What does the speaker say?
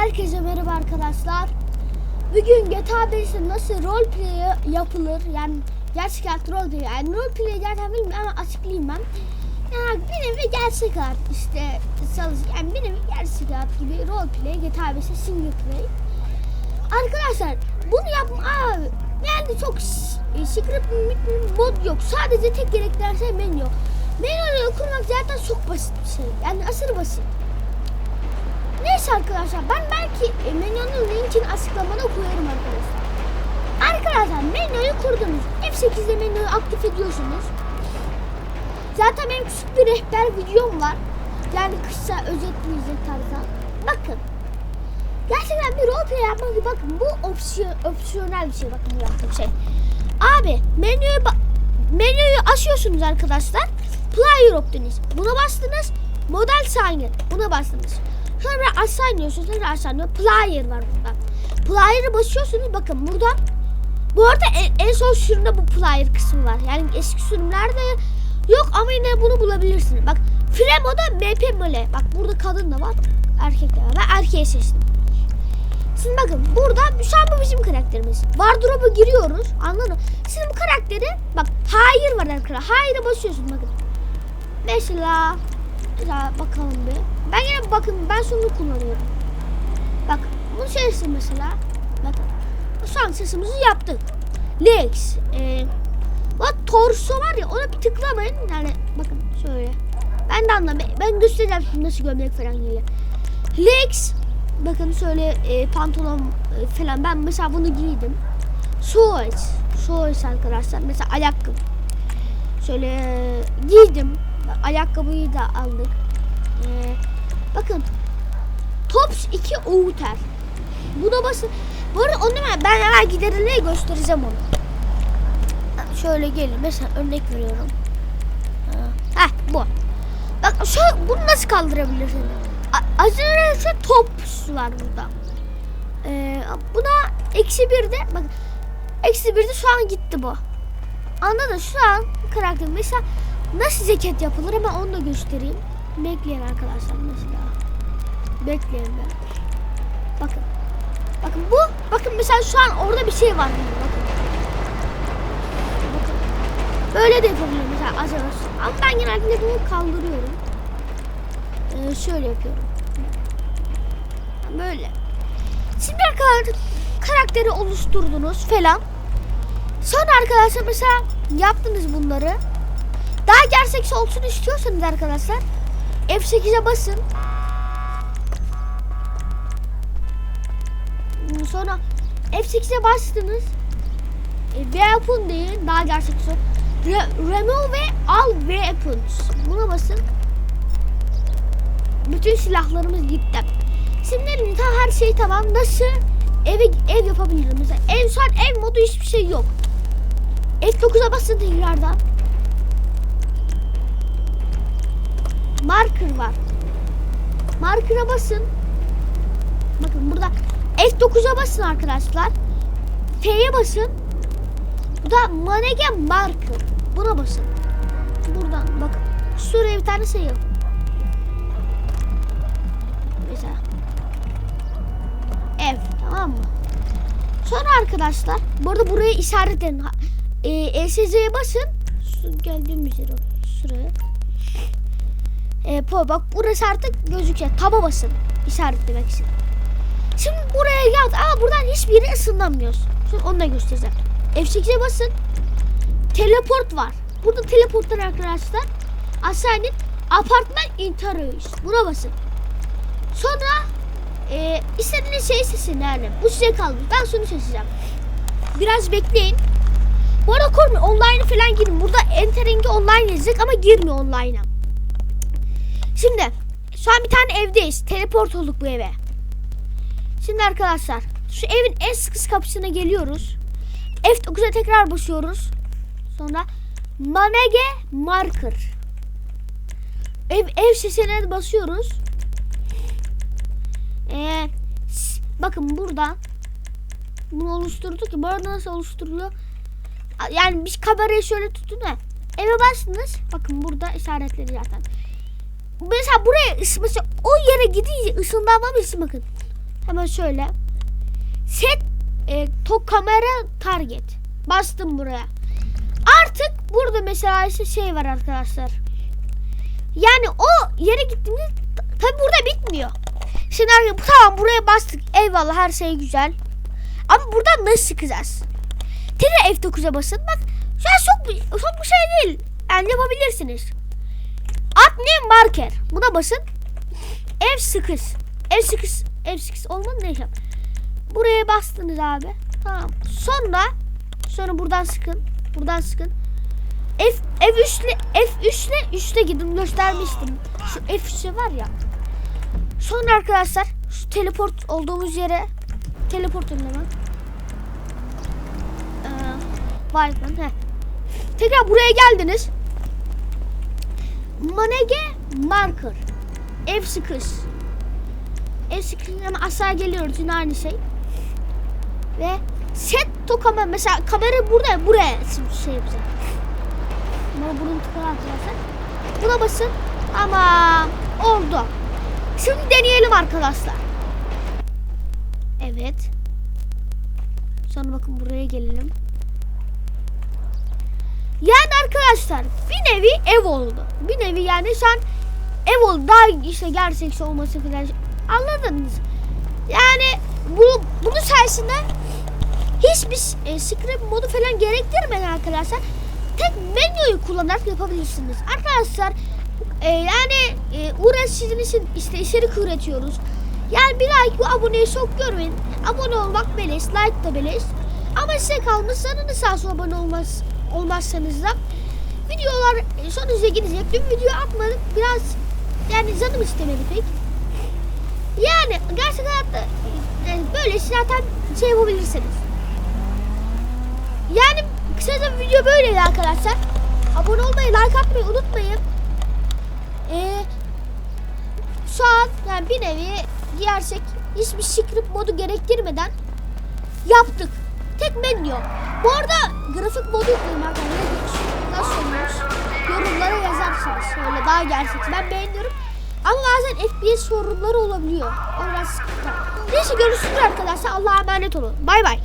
Herkese merhaba arkadaşlar. Bugün GTA 5'te nasıl roleplay yapılır yani gerçek hayat roleplay yani roleplay zaten bilmiyorum ama açıklayayım ben. Yani bir nevi gerçek hayat işte çalış yani bir nevi gerçek hayat gibi roleplay GTA 5'te single play. Arkadaşlar bunu yapma abi yani çok s- e, mod yok sadece tek gerektiren şey menü. Menüyü kurmak zaten çok basit bir şey yani aşırı basit. Arkadaşlar ben belki e, menünün linkini açıklamada koyarım arkadaşlar. Arkadaşlar menüyü kurdunuz. F8'de menüyü aktif ediyorsunuz. Zaten benim küçük bir rehber videom var. Yani kısa özetleyecek tarzda. Bakın. Gerçekten bir roleplay yapmak gibi bakın bu opsiyon, opsiyonel bir şey bakın bu yaptığım şey. Abi menüyü menüyü açıyorsunuz arkadaşlar. Player optiniz. Buna bastınız. Model signer. Buna bastınız. Sonra aşağı iniyorsunuz. Sonra aşağı iniyor. Player var burada. Player'ı basıyorsunuz. Bakın burada. Bu arada en, en son sürümde bu player kısmı var. Yani eski sürümlerde yok ama yine bunu bulabilirsiniz. Bak Fremo'da MP Mole. Bak burada kadın da var. Erkek de var. Ben erkeği seçtim. Şimdi bakın burada şu an bu bizim karakterimiz. Wardrobe'a giriyoruz. Anladın mı? Şimdi bu karakteri bak hayır var arkadaşlar. Hayır'a basıyorsun bakın. Mesela mesela bakalım bir. Ben yine bakın ben şunu kullanıyorum. Bak bunu seçtim mesela. Bakın. Şu an sesimizi yaptık. Legs. E, bak torso var ya ona bir tıklamayın. Yani bakın şöyle. Ben de anlamıyorum. Ben göstereceğim şimdi nasıl gömlek falan geliyor. Legs. Bakın şöyle e, pantolon e, falan. Ben mesela bunu giydim. Shorts. Shorts arkadaşlar. Mesela ayakkabı. Şöyle giydim. Ayakkabıyı da aldık. Ee, bakın. Tops 2 outer. Buna basın. Bu arada onu ben, hemen giderileye göstereceğim onu. Şöyle gelin. Mesela örnek veriyorum. Ha, Heh bu. Bak şu bunu nasıl kaldırabilirsin? Az önce şu tops var burada. Ee, buna eksi bir de bak eksi bir de şu an gitti bu. Anladın şu an karakter mesela nasıl ceket yapılır hemen onu da göstereyim. Bekleyin arkadaşlar mesela. Bekleyin ben. Bakın. Bakın bu bakın mesela şu an orada bir şey var. Bakın. Bakın. Böyle de yapabilirim mesela az önce. Ama ben genellikle bunu kaldırıyorum. Ee, şöyle yapıyorum. Böyle. Şimdi arkadaşlar karakteri oluşturdunuz falan. Sonra arkadaşlar mesela yaptınız bunları. Daha gerçekçi olsun istiyorsanız arkadaşlar F8'e basın. Sonra F8'e bastınız. E, weapon deyin daha gerçekçi. Re remove ve al weapons. Buna basın. Bütün silahlarımız gitti. Şimdi ta her şey tamam. Nasıl eve ev yapabilirim? Mesela ev şu ev modu hiçbir şey yok. F9'a basın tekrardan. Marker var. Marker'a basın. Bakın burada F9'a basın arkadaşlar. F'ye basın. Bu da manege marker. Buna basın. Buradan bakın. Şuraya bir tane sayı. Mesela. F tamam mı? Sonra arkadaşlar bu arada burayı işaretleyin. Ha- E, ESC'ye basın. Şu geldiğimiz yere şuraya. E, po, bak burası artık gözükecek. Taba basın. İşaretlemek için. Şimdi buraya yaz. Ama buradan hiçbir yere ısınamıyoruz. Şimdi onu da göstereceğim. F8'e basın. Teleport var. Burada teleportlar arkadaşlar. İnip apartman interiors. Buna basın. Sonra e, istediğiniz şeyi seçin yani. Bu size kalmış. Ben şunu seçeceğim. Biraz bekleyin. Bu arada korkmayın. Online falan girin. Burada entering'i online yazacak ama girmiyor online'a. Şimdi şu an bir tane evdeyiz. Teleport olduk bu eve. Şimdi arkadaşlar şu evin en sıkı kapısına geliyoruz. F9'a tekrar basıyoruz. Sonra manege marker. Ev ev sesine basıyoruz. Ee, bakın burada bunu oluşturduk ki bu arada nasıl oluşturuluyor? Yani biz kamerayı şöyle tutun da eve bastınız. Bakın burada işaretleri zaten. Mesela buraya mesela o yere gidince ısınlanmam için bakın. Hemen şöyle. Set e, to kamera target. Bastım buraya. Artık burada mesela işte şey var arkadaşlar. Yani o yere gittiğimde tabi burada bitmiyor. Şimdi tamam buraya bastık. Eyvallah her şey güzel. Ama buradan nasıl çıkacağız? Tekrar F9'a basın. Bak şu an çok, çok bir şey değil. Yani yapabilirsiniz. At ne marker. Buna basın. F8. F8. F8 olmadı neyse. Buraya bastınız abi. Tamam. Sonra sonra buradan sıkın. Buradan sıkın. F F3 ile F3 ile 3'te gidin göstermiştim. Şu F3 var ya. Sonra arkadaşlar şu teleport olduğumuz yere teleport edin hemen. Ee, heh. Tekrar buraya geldiniz. Manege marker. F8. F8 hemen aşağı geliyoruz yine aynı şey. Ve set to kamera mesela kamera burada buraya şey yapacak. Ama bunun tıkanı arkadaşlar. Buna basın. Ama oldu. Şimdi deneyelim arkadaşlar. Evet. Sonra bakın buraya gelelim. Yani arkadaşlar bir nevi ev oldu. Bir nevi yani sen ev oldu. Daha işte gerçekçi olması falan. Anladınız. Yani bu, bunun sayesinde hiçbir e, script modu falan gerektirmeden arkadaşlar tek menüyü kullanarak yapabilirsiniz. Arkadaşlar e, yani e, uğraş sizin için işte içerik üretiyoruz. Yani bir like bir aboneyi çok görmeyin. Abone olmak beleş, like da beleş. Ama size kalmış sanırım sağ abone olmaz, olmazsanız da videolar e, son hızla gidecek. Dün video atmadık biraz yani canım istemedi pek. Yani gerçek hayatta e, yani böyle zaten şey yapabilirsiniz. Yani kısaca video böyleydi arkadaşlar. Abone olmayı, like atmayı unutmayın. Ee, şu an yani bir nevi giyersek hiçbir script modu gerektirmeden yaptık. Tek menü yok. Bu arada grafik modu yükleyeyim arkadaşlar. Nasıl olmuş? Yorumlara yazarsınız. Öyle daha gerçekçi. Ben beğeniyorum. Ama bazen FPS sorunları olabiliyor. O biraz sıkıntı. Neyse görüşürüz arkadaşlar. Allah'a emanet olun. Bay bay.